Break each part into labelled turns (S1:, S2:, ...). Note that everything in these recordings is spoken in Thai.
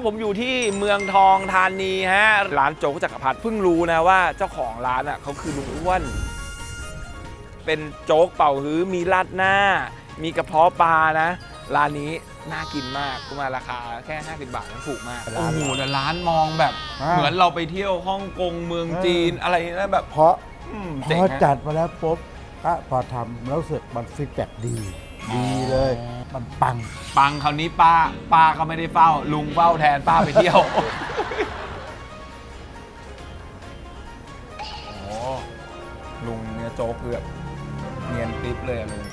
S1: ครับผมอยู่ที่เมืองทองธานีฮะ ร้านโจ๊กจักรพรรดิเพิ่งรู้นะว่าเจ้าของร้านอะเขาคือลุงอ้วน เป็นโจ๊กเป่าฮื้อมีราดหน้า มีกระเพาะปลานะ ร้านนี้น่ากินมากกุมาราคาแค่ 50 บาทนั้นถูกมาก
S2: ร้าน
S1: โอ้โหแต่ร้านมองแบบ
S2: อ่า
S1: เหมือนเราไปเที่ยวฮ่องกงเมืองจีนอะไรนะแบบ
S2: เพราะ
S1: อืม
S2: พ
S1: เจ๋ง
S2: อ
S1: ฮะ
S2: จัดมาแล้วปุ๊บก็พอทำแล้วรู้สึกมันฟีดแบ็ดี ดีเลย มันปัง
S1: ปังคราวนี้ป้า ป้าก็ไม่ได้เฝ้า ลุงเฝ้าแทนป้าไปเที่ยว โอ้ลุงเนื้อโจ๊กคือแบบเนียนกริบเลยอะลุง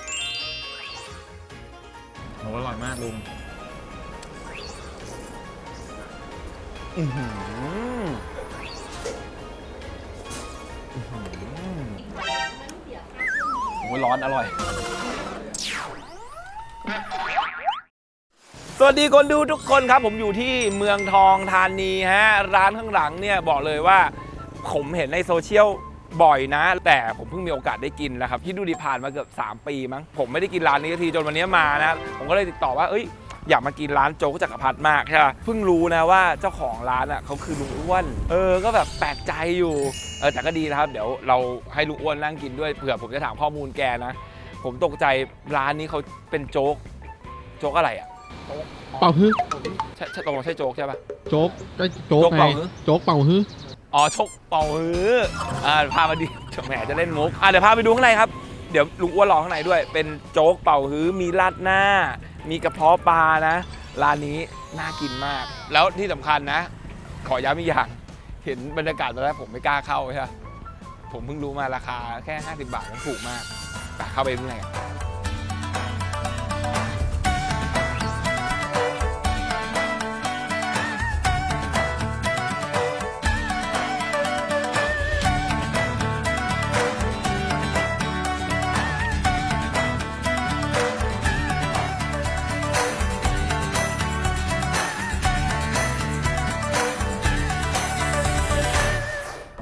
S1: โหอร่อยมากลุงอือหืออื้อหือโอ้ยร้อนอร่อย สวัสดีคนดูทุกคนครับ ผมอยู่ที่เมืองทองธานีฮะ ร้านข้างหลังเนี่ยบอกเลยว่า ผมเห็นในโซเชียลบ่อยนะ แต่ผมเพิ่งมีโอกาสได้กินแล้วครับที่ดูดีผ่านมาเกือบ 3 ปีมั้งผมไม่ได้กินร้านนี้ทีจนวันนี้มานะ ผมก็เลยติดต่อว่าเอ้ยอยากมากินร้านโจ๊กจักรพรรดิมากใช่ปะเพิ่งรู้นะว่าเจ้าของร้านอะเขาคือลุงอ้วน เออ ก็แบบแปลกใจอยู่ เออแต่ก็ดีนะครับ เดี๋ยวเราให้ลุงอ้วนนั่งกินด้วยเผื่อผมจะถามข้อมูลแกนะ ผมตกใจร้านนี้เขาเป็นโจ๊ก โจ๊กอะไรอะ
S3: เป่าฮื้อ
S1: ใช่ใช่ตรงใช่โจ๊กใช่ปะ
S3: โจ๊กก็โจ๊ก
S1: โจ๊ก
S3: ไง
S1: เป่าฮื้อ
S3: โจ๊กเป่าฮื้อ
S1: อ๋อชกเป่าฮืออ่าพามาดีแหมจะเล่นมุกอ่าเดี๋ยวพาไปดูข้างในครับ เดี๋ยวลุงอ้วนรอข้างในด้วย เป็นโจ๊กเป่าฮื้อมีราดหน้า มีกระเพาะปลานะ ร้านนี้น่ากินมาก แล้วที่สำคัญนะ ขอย้ำอีกอย่าง เห็นบรรยากาศตอนแรกผมไม่กล้าเข้าใช่ไหมผมเพิ่งรู้มาราคาแค่ 50 บาทนั้นถูกมากไป เข้าไปข้างใน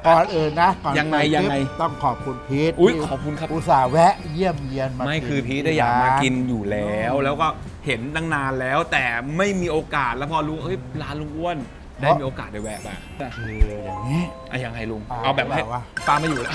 S1: กัน
S2: ก่อนอื่นนะก่อน
S1: ยังไง
S2: เปิดคลิป
S1: ยังไง
S2: ต้องขอบคุณพีท
S1: อุ้ย
S2: ที่
S1: ขอบคุณครับ
S2: อุตส่าห์แวะเยี่ยมเยียนมา
S1: ไม่
S2: กิน
S1: คือพีทได้อยากมากินอยู่แล้ว
S2: อืม
S1: แล้วก็เห็นตั้งนานแล้ว แต่ไม่มีโอกาสแล้วพอรู้เฮ้ยร้านลุงอ้วนได้มีโอกาสได้แวะมา
S2: คืออย่างนี้
S1: อะยังไงลุง
S2: อ่า
S1: เอาแบบให้
S2: แบบว่า
S1: ป้าไม่อยู่แล้ว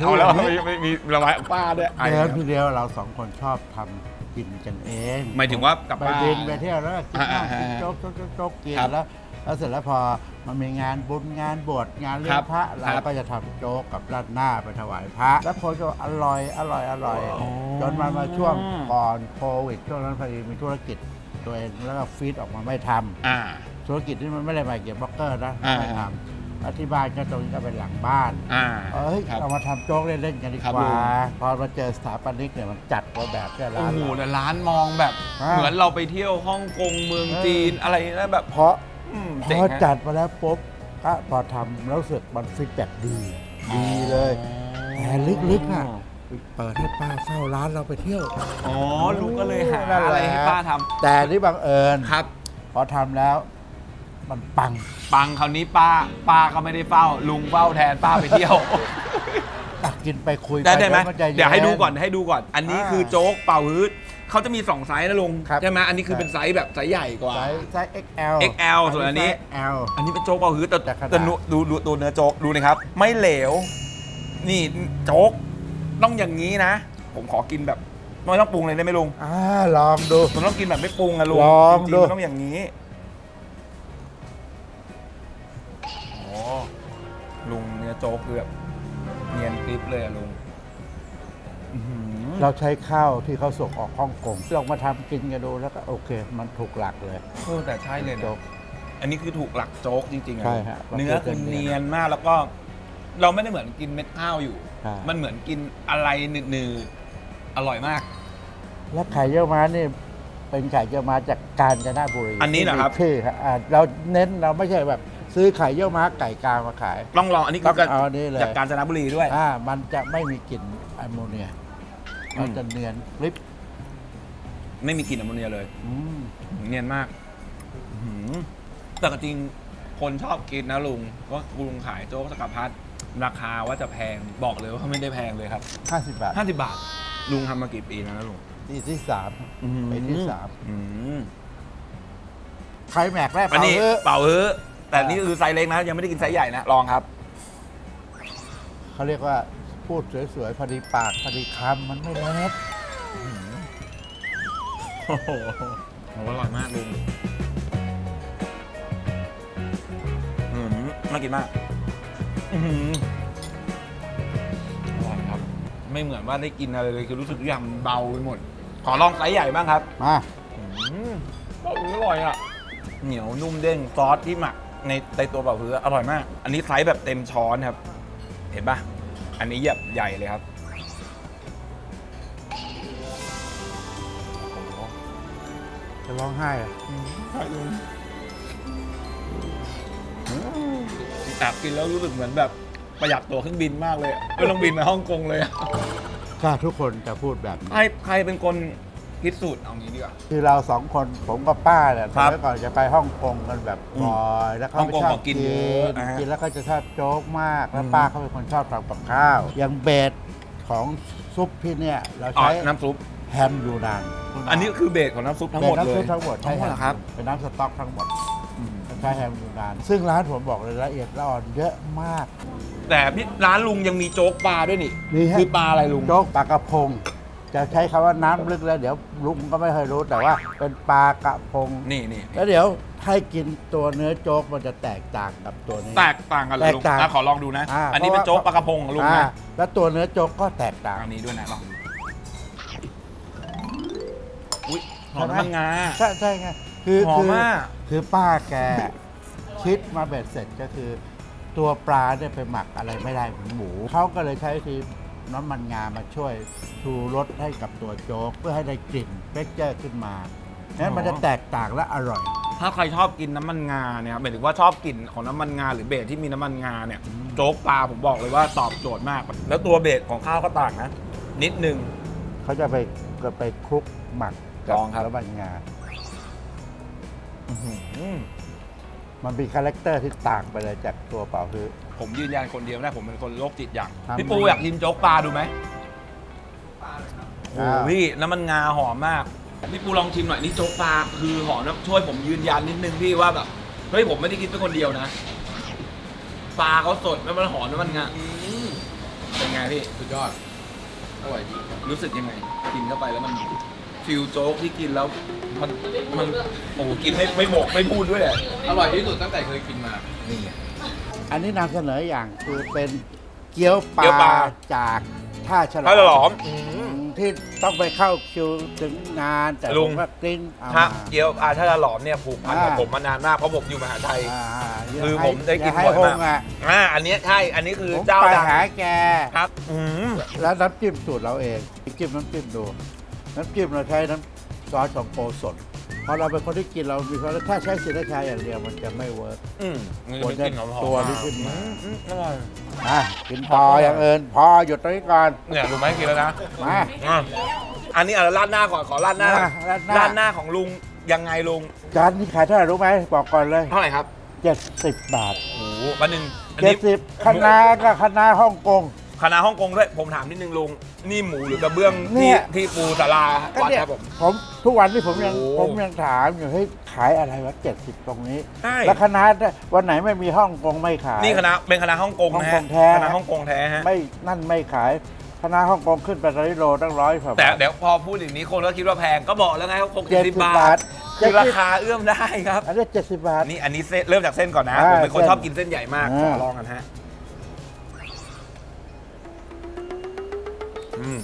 S1: เอาแล้วไม่ไม่มีระไว้ป้าด้วยอะ
S2: เดิมทีเดียวเราสองคนชอบทำกินกันเอง
S1: หมายถึงว่ากับ
S2: ไป
S1: ป้า
S2: บินไปเที่ยวแล้วก็กิน
S1: อ่า
S2: ข้าวกิน
S1: อ่า
S2: โจ๊กโจ๊กโจ๊กโจ๊กกิน
S1: ครับ
S2: แล้วแล้วเสร็จแล้วพอ มันมีงานบุญงานบวชงานเลี้
S1: ค
S2: ย
S1: รั
S2: ง
S1: บ
S2: พระ
S1: ค
S2: เรา
S1: รับ
S2: ก็จะทำโจ๊กกับราดหน้าไปถวายพระ แล้วคนก็อร่อยอร่อยอร่อย
S1: อ๋อ
S2: จนมามาช่วงก่อนโควิดช่วงนั้นพอดีมีธุรกิจตัวเองแล้วก็ฟีดออกมาไม่ทำ
S1: อ่า
S2: ธุรกิจที่มันไม่ได้มาเกี่ยวบล็อกเกอร์นะ
S1: อ่า
S2: ไม่ทำแล้วที่บ้านก็ตรงนี้ก็เป็นหลังบ้าน
S1: อ่า
S2: เอ้ย
S1: ครับ
S2: เรามาทำโจ๊กเล่นๆกันดี
S1: ครับ
S2: กว่า
S1: ลุง
S2: พอมาเจอสถาปนิกเนี่ยมันจัดมาแบบแค่
S1: โอ้
S2: ร้าน
S1: โห
S2: เรา
S1: แต่ร้านมองแบบ
S2: อ่า
S1: เหมือนเราไปเที่ยวฮ่องกงเมือง
S2: เออ
S1: จีนอะไรนะแบบ
S2: เพราะ
S1: อืม
S2: พ
S1: เจ๋ง
S2: อ
S1: ฮะ
S2: จัดมาแล้วปุ๊บก็พอทำแล้วรู้สึกมันฟีดแบ็ดี ดีเลยแต่ลึกๆอะเปิดให้ป้าเฝ้าร้านเราไปเที่ยว
S1: อ๋อลุงก็เลยหา
S2: นั่นแหละ
S1: อะไรให้ป้าทำ
S2: แต่ที่บังเอิญ
S1: ครับ
S2: พอทำแล้ว มันปัง
S1: ปังคราวนี้ป้า ป้าก็ไม่ได้เฝ้า ลุงเฝ้าแทนป้าไปเที่ยว
S2: ตักกินไปคุยไป
S1: ได้ได้ไหม
S2: แล้วนจะ
S1: เดี๋ยวให้
S2: น
S1: ดูก่อนให้ดูก่อน อันนี้
S2: อ่า
S1: คือโจ๊กเป่าฮืดเขาจะมี2ไซส์นะลุง
S2: ครับ
S1: ใช่ไหมอันนี้คือเป็นไซส์แบบไซส์ใหญ่กว่า
S2: ไซส์ไซส์ XL
S1: XL ส่วนอันนี้
S2: ไซส์ L
S1: อันนี้เป็นโจ๊กเป่าฮืดแต่
S2: แต่ขนาด
S1: แต่ดูดูดูตัวเนื้อโจ๊กดูนะครับ ไม่เหลว นี่โจ๊กต้องอย่างนี้นะ ผมขอกินแบบไม่ต้องปรุงเลยได้ไหมลุง
S2: อ่าลองดู
S1: มันต้องกินแบบไม่ปรุงอะลุง
S2: ลอง
S1: จริ
S2: ดู
S1: งๆมันต้องอย่างนี้โอ้ลุงเนื้อโจ๊กคือแบบ เนียนกริบเลยอะลุงอื้อหือ
S2: เราใช้ข้าวที่เขาส่งออกฮ่องกงลองมาทำกินกันดูแล้วก็โอเค มันถูกหลักเลย
S1: เออแต่ใช่เลยนะ
S2: โจ๊ก
S1: อันนี้คือถูกหลักโจ๊กจริงๆอะ
S2: ใช่ฮะ
S1: เนื้อคือเนียนมากแล้วก็ เราไม่ได้เหมือนกินเม็ดข้าวอยู่
S2: ใช่
S1: มันเหมือนกินอะไรหนืดๆอร่อยมาก
S2: แล้วไข่เยี่ยวม้านี่เป็นไข่เยี่ยวม้าจากกาญจนบุรี
S1: อันนี้เหรอครับ
S2: ที่มีชื่อครับอ่าเราเน้นเราไม่ใช่แบบ ซื้อไข่เยี่ยวม้าไก่กามาขาย
S1: ลองลองอันนี้
S2: ต้
S1: คืออง
S2: เอาอันนี้เลย
S1: จากกาญจนบุรีด้วย
S2: อ่ามันจะไม่มีกลิ่นแอมโมเนีย
S1: อืม
S2: มันจะเนียนกริบ
S1: ไม่มีกลิ่นแอมโมเนียเลย
S2: อืม
S1: เนียนมากอื้อหือแต่ก็จริงคนชอบกินนะลุงว่าลุงขายโจ๊กสกัดพัดราคาว่าจะแพงบอกเลยว่าไม่ได้แพงเลยครับ
S2: ห้าสิบบาท
S1: 50บาท ลุงทำมากี่ปีแล้วนะลุง
S2: ที่ที่สามไปที่สาม
S1: อืม
S2: ใครแม็กแรก
S1: อันนี้
S2: เออ
S1: เป่าเฮ้อ แต่นี่คือไซส์เล็กนะยังไม่ได้กินไซส์ใหญ่นะลองครับ
S2: เขาเรียกว่าพูดสวยๆพอดีปากพอดีคำมันไม่เล็ก
S1: โอ้โหอร่อยมากลุงอืมน่ากินมากอือหืออร่อยครับ ไม่เหมือนว่าได้กินอะไรเลยคือรู้สึกทุกอย่างมันเบาไปหมด ขอลองไซส์ใหญ่บ้างครับ
S2: มา
S1: อืมเป่าฮื้ออร่อยอะ เหนียวนุ่มเด้งซอสที่หมัก ในในตัวเป่าฮื้ออร่อยมาก อันนี้ไซส์แบบเต็มช้อนครับ เห็นปะอันนี้แบบใหญ่เลยครับ
S2: จะร้องไห้อะ
S1: แต่กินแล้วรู้สึกเหมือนแบบประหยัดตั๋วเครื่องบินมากเลยอะไม่ต้องบินมาฮ่องกงเลยอะ
S2: ถ้าทุกคนจะพูดแบบนี้
S1: ใครใครเป็นคน คิดสูตรเอางี้ดีกว่า
S2: คือเราสองคนผมกับป้าเนี่ย
S1: ครับ
S2: สมัยก่อนจะไปฮ่องกงกันแบบ
S1: อืม
S2: บ่อยแล้วเขา
S1: ฮ่อง
S2: ไม่
S1: กง
S2: ชอบ
S1: ก็กินเยอะนะฮะ
S2: กินแล้วก็จะชอบโจ๊กมาก แล้ว
S1: อืม
S2: ป้าเขาเป็นคนชอบทำกับข้าวอย่างเบสของซุปพี่เนี่ยเรา
S1: อ๋อ
S2: ใช้
S1: น้ำซุป
S2: แฮมยูนาน
S1: อันนี้คือเบสของน้ำซุปทั้งหมด
S2: ป็น
S1: เล
S2: น้ำซุ
S1: ย
S2: ปทั้งหมด
S1: ทั้งหมดเหรอครับ
S2: เป็นน้ำสต๊อกทั้งหมดใช้แฮมยูนาน ซึ่งร้านผมบอกเลยละเอียดละอ่อนเยอะมาก
S1: แต่พี่ร้านลุงยังมีโจ๊กปลาด้วยนี่
S2: มีฮะ
S1: คือปลาอะไรลุง
S2: โจ๊กปลากระพง จะใช้คำว่าน้ำลึกแล้ว เดี๋ยวลุงก็ไม่เคยรู้แต่ว่า เป็นปลากระพง
S1: นี่นี่
S2: แล้วเดี๋ยวให้กินตัวเนื้อโจ๊กมันจะแตกต่างกับตัวนี้
S1: แตกต่างกันเลยลุง
S2: แตกต่าง
S1: อะขอลองดูนะ
S2: อ่า
S1: อันนี้เป็น
S2: เพราะว่า
S1: โจ๊กปลากระพงของลุง
S2: อ่า
S1: นะ
S2: แล้วตัวเนื้อโจ๊กก็แตกต่าง
S1: อันนี้ด้วยนะลองดูอุ้ยหอม
S2: ใช่ไหม
S1: น้ำมันงา
S2: ใช่ใช่ไงคือ
S1: หอม
S2: คือ
S1: มาก
S2: คือป้าแกคิดมาเบ็ดเสร็จก็คือ ตัวปลาเนี่ยไปหมักอะไรไม่ได้เหมือนหมูเขาก็เลยใช้วิธี น้ำมันงามาช่วยชูรสให้กับตัวโจ๊ก เพื่อให้ได้กลิ่นเฟกเจอร์ขึ้นมานั้นมันจะแตกต่างและอร่อย
S1: ถ้าใครชอบกินน้ำมันงาเนี่ยหมายถึงว่าชอบกลิ่นของน้ำมันงาหรือเบสที่มีน้ำมันงาเนี่ยโจ๊กปลาผมบอกเลยว่าตอบโจทย์มาก แล้วตัวเบสของข้าวก็ต่างนะ นิดนึง
S2: เขาจะไปก็ไปคลุกหมักกั
S1: ลองครับ
S2: น้ำมันงา
S1: อื้อหือ
S2: มันมีคาแรคเตอร์ที่ต่างไปเลยจากตัวเปล่าคือ
S1: ผมยืนยันคนเดียวนะผมเป็นคนโรคจิตอย่าง
S2: ครับ
S1: พี่ปูอยากกินโจ๊กปลาดูไหมโอ้
S2: อ่า
S1: โหพี่น้ำมันงาหอมมากพี่ปูลองชิมหน่อยนี่โจ๊กปลาคือหอมนะช่วยผมยืนยันนิดนึงพี่ว่าแบบเฮ้ยผมไม่ได้กินเป็นคนเดียวนะปลาเขาสดแล้วมันหอมน้ำมันงาอืมเป็นไงพี่
S3: สุดยอด อร่อยดี
S1: รู้สึกยังไงกินเข้าไปแล้วมัน ฟิลโจ๊กที่กินแล้วมันมันโอ้โหกินไม่ไม่หมกไม่พูดด้วยแหละ
S3: อร่อยที่สุดตั้งแต่เคยกินมา
S1: นี่
S2: อันนี้นำเสนออย่างคือเป็นเกี๊ยวป
S1: เกี๊ยวป
S2: ลา
S1: ลา
S2: จากท่าฉลอม
S1: ถ้าจะหลอม
S2: อืมที่ต้องไปเข้าคิวถึงงานแต่
S1: ลุ
S2: ผ
S1: ง
S2: มก็กลิ้งเอา
S1: ถ้า
S2: มา
S1: เกี๊ยวอาถ้าจะหลอมเนี่ยผูกพันกับ
S2: อ่า
S1: ผมมานานมากเพราะผมอยู่มหาชัย
S2: อ่าย่า
S1: คือ
S2: ให้
S1: ผมได้กิน
S2: ย่าให้
S1: บ่อย
S2: ห
S1: มาก
S2: งอะ
S1: อ่าอันเนี้ยใช่อันนี้คือ
S2: ผม
S1: เจ้า
S2: ไป
S1: ดัง
S2: หาแก
S1: ครับอืม
S2: แล้วน้ำจิ้มสูตรเราเองจิ้มน้ำจิ้มดู น้ำจิ้มเราใช้น้ำซอสของโกสดพอเราเป็นคนที่กินเรามีความถ้าใช้สินค้าอย่างเดียวมันจะไม่เวิร์ก
S1: อืม
S2: ควรจะ
S1: กลิ่นหอมๆ
S2: ตัวที่ขึ้นมา
S1: อือืมอร่อย
S2: อะกินพออย่างเอิญพอหยุดตรงนี้ก่อน
S1: เนี่ยรู้ไหมกินแล้วนะ
S2: มา
S1: อะอันนี้เอาราดหน้าก่อนขอราดหน้า
S2: มาราดหน้า
S1: ราดหน้าของลุงยังไงลุง
S2: จานนี้ขายเท่าไหร่รู้ไหมบอกก่อนเลย
S1: เท่าไหร่ครับ
S2: 70 บาท
S1: โอ้โหวันหนึ่งอันนี้
S2: 70คณะก็คณะฮ่องกง
S1: คณะฮ่องกงด้วยผมถามนิดนึงลุงนี่หมูหรือกระเบื้อง
S2: เนี่
S1: ที่
S2: ย
S1: ที่ปูสารา
S2: ก็
S1: วัด
S2: เนี่ย
S1: ครับผม
S2: ผมทุกวันที่ผมยัง
S1: โอ้
S2: ผมยังถามอยู่เฮ้ยขายอะไรวะ70ตรงนี้
S1: ใช่
S2: แล้วคณะวันไหนไม่มีฮ่องกงไม่ขาย
S1: นี่คณะเป็นคณะฮ่องกงนะ
S2: ฮ่
S1: ฮะ
S2: องกงแท้
S1: คณะฮ่องกงแท้ฮะ
S2: ไม่นั่นไม่ขายคณะฮ่องกงขึ้นไปร้อยโลตั้งร้อยกว่า
S1: แต่
S2: บาท
S1: เดี๋ยวพอพูดอย่างนี้คนก็คิดว่าแพงก็บอกแล้วไงหก
S2: เจ็ด
S1: สิ
S2: สิ
S1: บบา
S2: บา
S1: ท
S2: ท
S1: คือราคาเอื้อมได้ครับ
S2: อันนี้70บาท
S1: นี่อันนี้เส้นเริ่มจากเส้นก่อนนะ
S2: อ่า
S1: ผมเป็นคน
S2: เส้น
S1: ชอบกินเส้นใหญ่มาก
S2: อ่า
S1: ขอลองกันฮะ อืม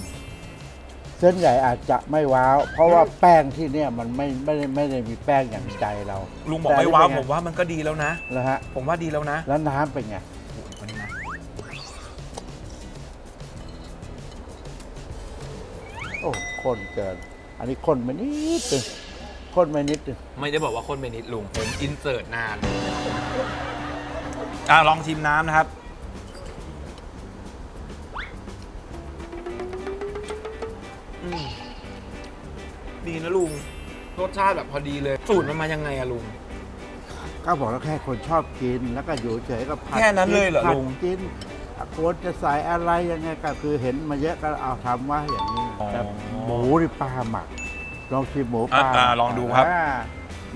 S2: เส้นใหญ่อาจจะไม่ว้าว เพราะว่าแป้งที่เนี่ยมันไม่ไม่ได้ไม่ได้มีแป้งอย่างใจเรา
S1: ลุงบอก
S2: แต่
S1: ไม่ว้าว
S2: เป็นไง
S1: ผมว่ามันก็ดีแล้วนะ
S2: นะฮะ
S1: ผมว่าดีแล้วนะ
S2: แล้วน้ำเป็นไง
S1: โอ้โหวันนี้นะ
S2: โอ้ข้นเกิน อันนี้ข้นไปนิดนึงข้นไปนิดนึง
S1: ไม่ได้บอกว่าคนเป็นนิดลุงผมอินเสิร์ตนานอะลองชิมน้ำนะครับ ดีนะลุง รสชาติแบบพอดีเลย สูตรมันมายังไงอะลุง
S2: ก็บอกแล้วแค่คนชอบกินแล้วก็อยู่เฉยก็ผัด
S1: แค่นั้นเลยเหรอ
S2: ผัด
S1: ลุง
S2: กินควรจะใส่อะไรยังไงก็คือเห็นมาเยอะก็เอาทำว่าอย่างนี้
S1: อ๋อ
S2: แต่หมูนี่ปลาหมักลองชิมหมูปลา
S1: อะอะลองดูครับา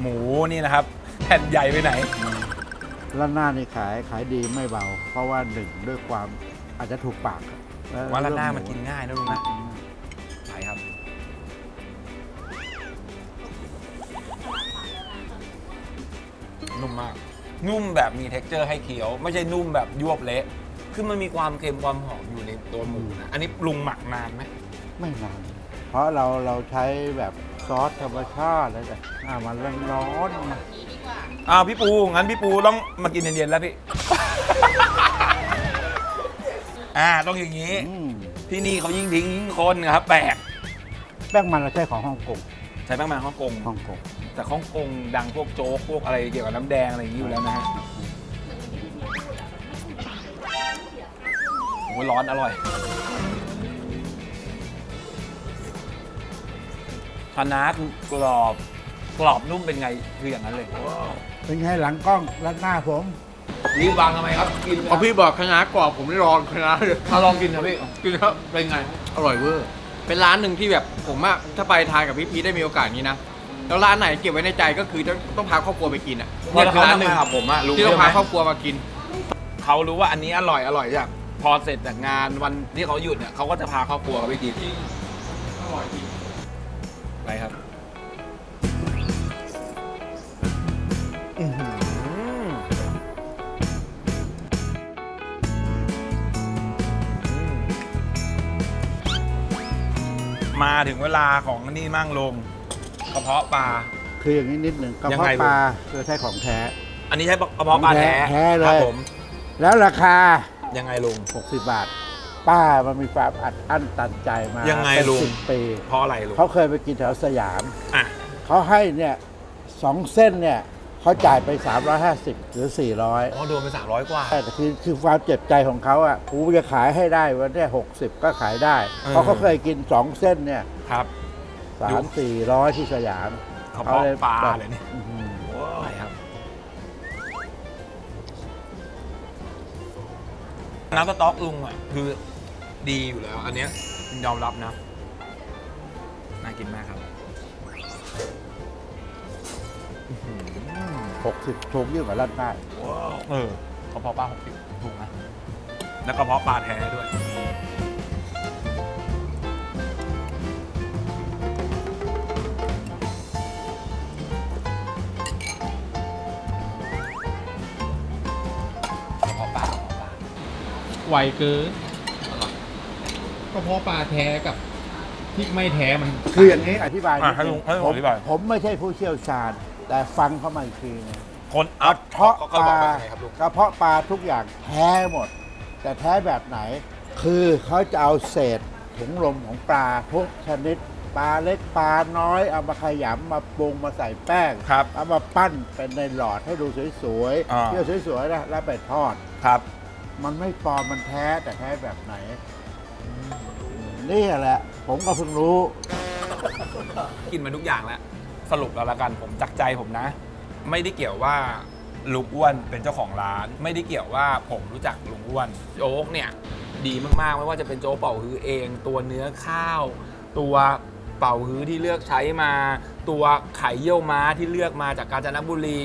S1: หมูนี่นะครับแผ่นใหญ่ไปไหน
S2: ร้านหน้านี่ขายขายดีไม่เบา เพราะว่าหนึ่งด้วยความอาจจะถูกปากแล้
S1: ว่าร้านหน้า
S2: เรื่อง
S1: มันกินง่ายนะลุงนะ นุ่มมาก นุ่มแบบมี t e x t อร์ให้เคี้ยว ไม่ใช่นุ่มแบบยวบเละคือมันมีความเค็มความหอมอยู่ในตัวหมูนะอันนี้ปรุงหมักนานไหม
S2: ไม่นาน เพราะเราเราใช้แบบซอสธรรมชาติแล้วแต่อ่ามันร้อนๆนะ
S1: อ้าวพี่ปูงั้นพี่ปูต้องมากินเย็นๆแล้วพี่อ่าต้องอย่างนี้
S2: อืม
S1: ที่นี่เขายิ่งทิ้งยิ่งคนครับแปลก
S2: แป้งมันเราใช้ของฮ่องกง
S1: ใช้แป้งมันฮ่องกง
S2: ฮ่องกง
S1: แต่ฮ่องกงดังพวกโจ๊กพวกอะไรเกี่ยวกับน้ำแดงอะไรอย่างนี้อยู่แล้วนะฮะโอ้ยร้อนอร่อยคณะน้าคือกรอบกรอบนุ่มเป็นไงคืออย่างนั้นเลย
S2: เป็นไงหลังกล้องร้านหน้าผม
S1: รีบวางทำไมครับกิน
S3: พอพี่บอกคณะกรอบผมไม่รอคณะเลย
S1: มาลองกินครับพี่
S3: กินแล้วเป็นไง อร่อยเวอร์ เป็นร้านหนึ่งที่แบบผมอะถ้าไปทานกับพี่พีชได้มีโอกาสนี้นะแล้วร้านไหนเก็บไว้ในใจก็คือต้องต้องพาครอบครัวไปกินอะ
S1: พอ
S3: เนี่ยคื
S1: เขา
S3: อร้านหนึ่
S1: ทำ
S3: ง
S1: งานกับผมอะรู้
S3: ที่ต้อง
S1: ใช่ไหม
S3: พาครอบครัวมากิน
S1: เขารู้ว่าอันนี้อร่อยอร่อยจ้ะพอเสร็จจากงานวันที่เขาหยุดเนี่ยเขาก็จะพาครอบครัวเขาไปกิน
S3: อร่อยจริง
S1: ไปครับ มาถึงเวลาของนี่มั่งลงกระเพาะปลา
S2: คืออย่างนี้นิดหนึ่งกระ
S1: ยัง
S2: เพาะ
S1: ไง
S2: ปลาคือใช้ของแท้
S1: อันนี้ใช้กระเพาะปลาแท้
S2: แท้เลย
S1: ครับผม
S2: แล้วราคา
S1: ยังไงลุง
S2: 60 บาท ป้ามันมีความอัดอั้นตันใจมา
S1: ยังไง
S2: เป็น
S1: ลุง
S2: สิบปี
S1: เพราะอะไรลุง
S2: เขาเคยไปกินแถวสยาม
S1: อะ
S2: เขาให้เนี่ยสองเส้นเนี่ย เขาจ่ายไป 350 หรือ 400
S1: อ๋อโดนไปสามร้อยกว่า
S2: แต่คือคือความเจ็บใจของเขาอะกูจะขายให้ได้วันเนี้หกสิบก็ขายได้
S1: เออ
S2: เพราะเขาเคยกินสองเส้นเนี่ย
S1: ครับ
S2: สามสี่ร้อยที่สยาม
S1: กระเพาะปลา
S2: แบบ
S1: เลยนี่
S2: อื้อหือ
S1: ไปครับ น้ำสต๊อกลุงอะ คือดีอยู่แล้ว อันเนี้ยยอมรับนะ น่ากินมากครับ
S2: หกสิบถูกยิ่งกว่าร้านใต้
S1: เออกระเพาะปลาหกสิบถูกนะแล้วกระเพาะปลาแท้ด้วย กระเพาะปลากระเพาะปลา
S3: ไวเกินก็เพราะปลาแท้กับที่ไม่แท้มัน
S2: คืออย่างนี้อธิบาย
S1: อะ
S2: นิด
S1: ให้ลุงให้ลุง
S2: ผม
S1: อธิบาย
S2: ผมไม่ใช่ผู้เชี่ยวชาญ แต่ฟังเข้ามาอีกทีนึง
S1: คน
S2: ก
S1: อั
S2: ระ
S1: พ
S2: เพาะ
S1: ก็
S2: ป
S1: บอก
S2: ลา
S1: ว่าไงครับลุง
S2: กระเพาะปลาทุกอย่างแท้หมด แต่แท้แบบไหน คือเขาจะเอาเศษถุงลมของปลาทุกชนิด ปลาเล็กปลาน้อย เอามาขยำมาปรุงมาใส่แป้ง
S1: ครับ
S2: เอามาปั้นเป็นในหลอดให้ดูสวย
S1: อ่า
S2: ๆเที่ยวสวยๆนะแล้วไปทอด
S1: ครับ
S2: มันไม่ปลอมมันแท้แต่แท้แบบไหนนี่แหละ ผมก็เพิ่งรู้
S1: กินมาทุกอย่างแล้ว สรุปแล้วละกันผมจากใจผมนะ ไม่ได้เกี่ยวว่าลุงอ้วนเป็นเจ้าของร้าน ไม่ได้เกี่ยวว่าผมรู้จักลุงอ้วนโจ๊กเนี่ย ดีมากๆ ไม่ว่าจะเป็นโจ๊กเป่าฮื้อเอง ตัวเนื้อข้าว ตัว เป่าฮื้อที่เลือกใช้มา ตัวไข่เยี่ยวม้าที่เลือกมาจากกาญจนบุรี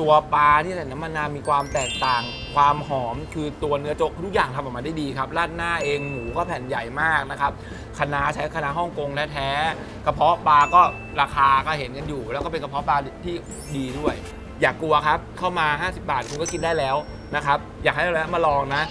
S1: ตัวปลาที่ใส่น้ำมันนามีความแตกต่าง ความหอมคือตัวเนื้อโจ๊กทุกอย่างทำออกมาได้ดีครับราดหน้าเองหมูก็แผ่นใหญ่มากนะครับคณะใช้คณะฮ่องกงแท้ๆกระเพาะปลาก็ราคาก็เห็นกันอยู่ แล้วก็เป็นกระเพาะปลาที่ดีด้วย อย่ากลัวครับเข้ามา 50 บาทคุณก็กินได้แล้วนะครับอยากให้แล้วมาลองนะ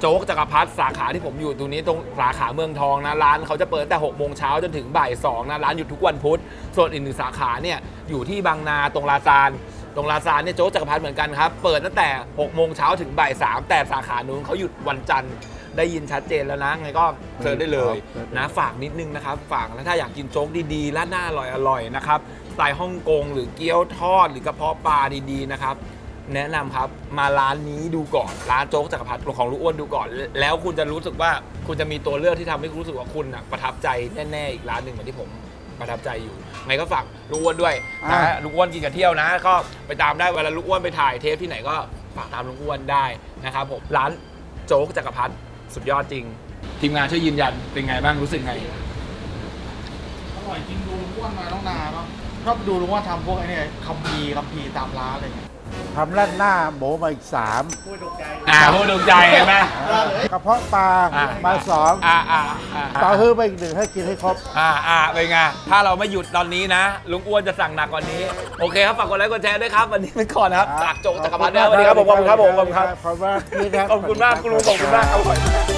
S1: โจ๊กจักรพรรดิสาขาที่ผมอยู่ตรงนี้ตรงสาขาเมืองทองนะร้านเขาจะเปิดตั้งแต่6โมงเช้าจนถึงบ่าย2นะร้านหยุดทุกวันพุธส่วนอีกหนึ่งสาขาเนี่ยอยู่ที่บางนาตรงลาซานตรงลาซานเนี่ยโจ๊กจักรพรรดิเหมือนกันครับ เปิดตั้งแต่6โมงเช้าถึงบ่าย3แต่สาขานู้นเขาหยุดวันจันทร์ได้ยินชัดเจนแล้วนะไงก็เชิญได้เลยนะฝากนิดนึงนะครับฝากแล้วถ้าอยากกินโจ๊กดีๆร้านหน้าอร่อยๆนะครับสไตล์ฮ่องกงหรือเกี๊ยวทอดหรือกระเพาะปลาดีๆนะครับ แนะนำครับมาร้านนี้ดูก่อนร้านโจ๊กจักรพรรดิของลูกอ้วนดูก่อน แล้วคุณจะรู้สึกว่าคุณจะมีตัวเลือกที่ทำให้คุณรู้สึกว่าคุณน่ะประทับใจแน่ๆอีกร้านหนึ่งเหมือนที่ผมประทับใจอยู่ไงก็ฝากลูกอ้วนด้วยนะ
S2: อ่า
S1: ลูกอ้วนกินกับเที่ยวนะ ก็ไปตามได้เวลาลูกอ้วนไปถ่ายเทปที่ไหนก็ฝากตามลูกอ้วนได้นะครับผมร้านโจ๊กจักรพรรดิสุดยอดจริง ทีมงานช่วยยืนยันเป็นไงบ้างรู้สึกไง
S3: อร่อยจริงดูอ้วนมาต้องนานเนาะ
S4: ชอบดูลุงว่าทำพวกไอ้เนี่ยคัมภีร์คัมภีร์ตามร้านอะไรเงี้ย
S2: ทำราดหน้าหมูมาอีกสาม
S1: อ่าผู้ดวงใจเห็นไหม
S2: กระเพาะปลา
S1: อะ
S2: มาสอง
S1: อ่าอ่าอ่า
S2: ต่อฮื้อไปอีกหนึ่งให้กินให้ครบ
S1: อ่าอ่าเป็นไง ถ้าเราไม่หยุดตอนนี้นะ ลุงอ้วนจะสั่งหนักกว่านี้ โอเคครับ ฝากกดไลค์กดแชร์ด้วยครับ วันนี้ไปก่อนนะครับจากโจจักรพันธ์นะครับสวัสดีครับผมขอบคุณครับผมขอบคุณครับ
S2: ขอบคุณมากพี่ครับ
S1: ขอบคุณมากคุณลุงขอบคุณมากครับ